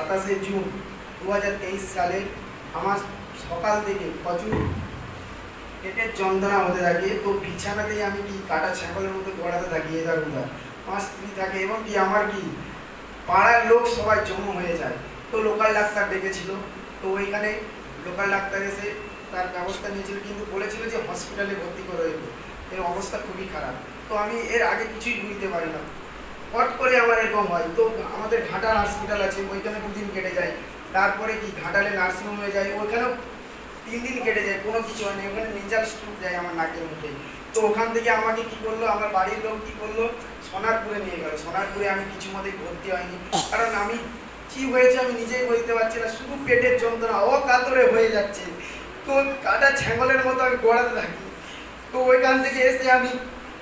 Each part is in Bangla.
সাতাশে জুন দু হাজার তেইশ সালে আমার সকাল থেকে প্রচুর পেটের যন্ত্রণা হতে থাকে তো বিছানাতেই আমি কি কাটা ছাগলের মতো গড়াতে থাকি এদার উদার আমার স্ত্রী থাকে এবং কি আমার কি পাড়ার লোক সবাই জমা হয়ে যায়। তো লোকাল ডাক্তার ডেকেছিল। তো ওইখানে লোকাল ডাক্তার এসে তার ব্যবস্থা নিয়েছিল কিন্তু বলেছিল যে হসপিটালে ভর্তি করে দেবে এর অবস্থা খুবই খারাপ। তো আমি এর আগে কিছুই বুঝতে পারি না। হট করে আমার এরকম হয়। তো আমাদের ঘাটাল হসপিটাল আছে, ওইখানে দুদিন কেটে যায়। তারপরে কি ঘাটালে নার্সিংহোমে যায়, ওইখানেও তিন দিন কেটে যায়, কোনো কিছু হয়নি। ওখানে নেজাল স্ট্রোক যায় আমার নাকের মুখে। তো ওখান থেকে আমাকে কি করল, আমার বাড়ির লোক কি করল, সোনারপুরে নিয়ে গেল। সোনারপুরে আমি কিছু মতেই ভর্তি হয়নি। কারণ আমি কি হয়েছে আমি নিজেই বলতে পারছি না, শুধু পেটের যন্ত্রণা, অকাতরে হয়ে যাচ্ছে। তো কাটা ছ্যাঙ্গলের মতো আমি গড়াতে থাকি। তো ওইখান থেকে এসে আমি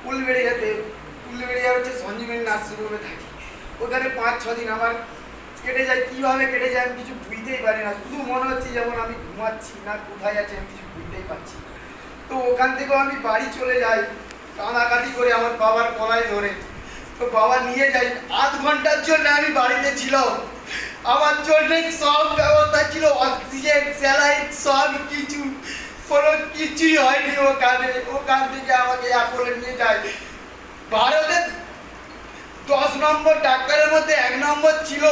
উলবেড়িয়াতে উলবেড়িয়া হচ্ছে সঞ্জীবনী নার্সিংহোমে থাকি ওখানে পাঁচ, ছ দিন আমার কেটে যায়, কীভাবে কেটে যায় আমি কিছু বুঝতেই পারি না। শুধু মনে হচ্ছে যেমন আমি ঘুমাচ্ছি না, কোথায় আছি আমি কিছু বুঝতেই পারছি তো ওখান থেকেও আমি বাড়ি চলে যাই কাঁদাকাটি করে আমার বাবার গলায় ধরে। তো বাবা নিয়ে যাই আধ ঘণ্টার জন্য আমি বাড়িতে ছিলাম। আমার জন্য সব ব্যবস্থা ছিল, অক্সিজেন, স্যালাইন, সব কিছু। কোনো কিছুই হয়নি ও কাঁধে ও ওখান থেকে আমাকে অ্যাপোলে নিয়ে যায়। নম্বর ডাক্তারের মধ্যে এক নম্বর ছিল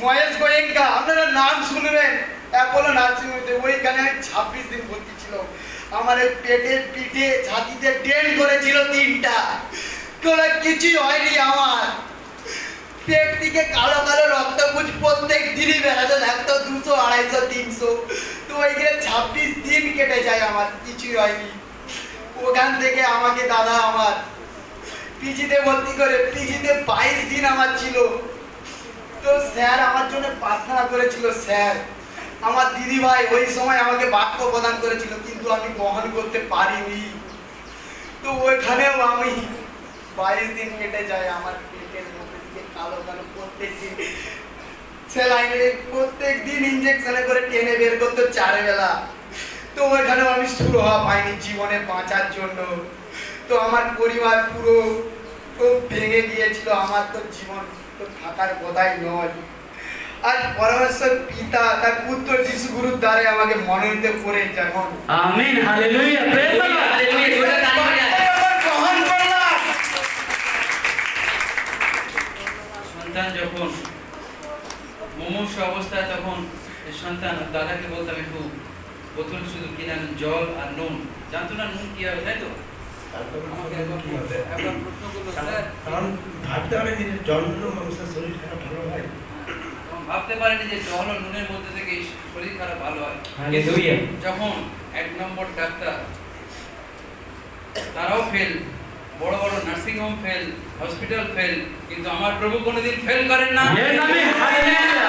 মহেশ গোয়েঙ্কা। আপনারা নাম শুনবেন। অ্যাপোলো নার্সিংহোমে ওইখানে আমি ছাব্বিশ দিন ভর্তি ছিল আমার পেটে পিঠে ছাতিতে ডেন করেছিল তিনটা। কোনো কিছুই হয়নি আমার। পেট থেকে কালো কালো রক্ত পুজ প্রত্যেক দিনই বেড়াতে থাকতো দুশো, আড়াইশো, তিনশো। তো ওইখানে ছাব্বিশ দিন কেটে যায় আমার, কিছুই হয়নি। ওখান থেকে আমাকে দাদা আমার পিজিতে ভর্তি করে, পিজিতে বাইশ দিন আমার ছিল। তো স্যার আমার জন্য প্রার্থনা করেছিল, স্যার, আমার দিদি ভাই ওই সময় আমাকে বাক্য প্রদান করেছিল, কিন্তু আমি বহন করতে পারিনি। তো ওইখানেও আমি বাইশ দিন কেটে যায় আমার পেটের মধ্যে থেকে কালো কালো প্রত্যেক দিন স্যালাইনে প্রত্যেক দিন ইঞ্জেকশনে করে টেনে বের করতো চারে বেলা তো ওইখানেও আমি হওয়া পাইনি জীবনে বাঁচার জন্য। তো আমার পরিবার পুরো ভেঙে গিয়েছিল আমার তো জীবন তো থাকার কথাই নয়। আজ পরমেশ্বর পিতা তার পুত্র যিশু গুরুর দ্বারে আমাকে মনোনীত করে যখন amen hallelujah praise the lord hallelujah গ্রহণ করলাম। সন্তান যখন মুমূর্ষ অবস্থায় তখন সন্তান দাদাকে বলতাম একটু বোতল শুধু কিনে জল আর নুন। জানতো না নুন কি হবে তাই তো? কারণ ভাবতে যে মানুষের শরীর খারাপ ভালো হয় ভাবতে পারেনি যে জল নুনের মধ্যে থেকে শরীর খারাপ ভালো হয়। যখন এক নম্বর ডাক্তার তারাও ফেল বড় বড় nursing home fail hospital fail কিন্তু আমার প্রভু কোনোদিন ফেল করেন না Yes, আমিন। Hallelujah.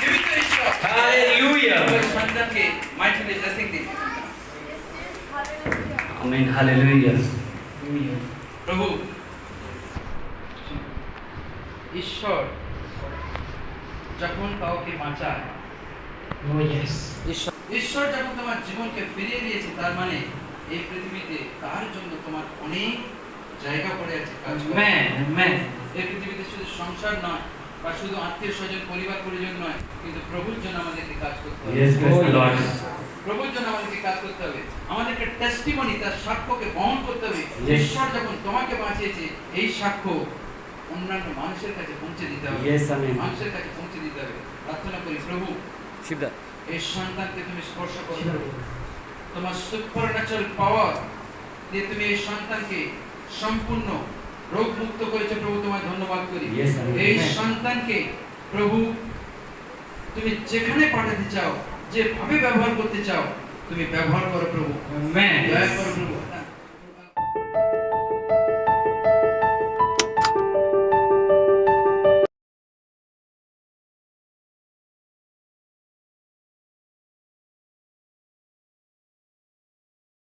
জীবিত ঈশ্বর। হালেলুয়া ওই সন্তানকে মাইন্ডফুলি ব্লেসিং দিন আমিন হালেলুয়া প্রভু ঈশ্বর যখন কাউকে বাঁচায় ও ইয়েস ঈশ্বর ঈশ্বর যখন তোমার জীবনকে ফিরিয়ে দিয়েছে তার মানে এই পৃথিবীতে তার জন্য তোমার অনেক জায়গা পড়ে আছে কাজ এই পৃথিবীতে শুধু সংসার নয় বা শুধু আত্মীয় স্বজন পরিবার পরিজন নয় কিন্তু প্রভুর জন্য আমাদেরকে কাজ করতে হবে। প্রভুর জন্য আমাদেরকে কাজ করতে হবে। আমাদেরকে টেস্টিমনি তার সাক্ষ্যকে বহন করতে হবে। ঈশ্বর যখন তোমাকে বাঁচিয়েছে এই সাক্ষ্য অন্যান্য মানুষের কাছে পৌঁছে দিতে হবে। মানুষের কাছে পৌঁছে দিতে হবে। প্রার্থনা করি প্রভু এই সন্তানকে তুমি স্পর্শ করো। তোমার সুপারন্যাচারাল পাওয়ার দিয়ে তুমি এই সন্তানকে সম্পূর্ণ রোগ মুক্ত করেছে প্রভু তোমায় ধন্যবাদ করি। এই সন্তানকে প্রভু তুমি যেখানে পাঠাতে চাও যেভাবে ব্যবহার করতে চাও তুমি ব্যবহার করো প্রভু। দয়া করো প্রভু।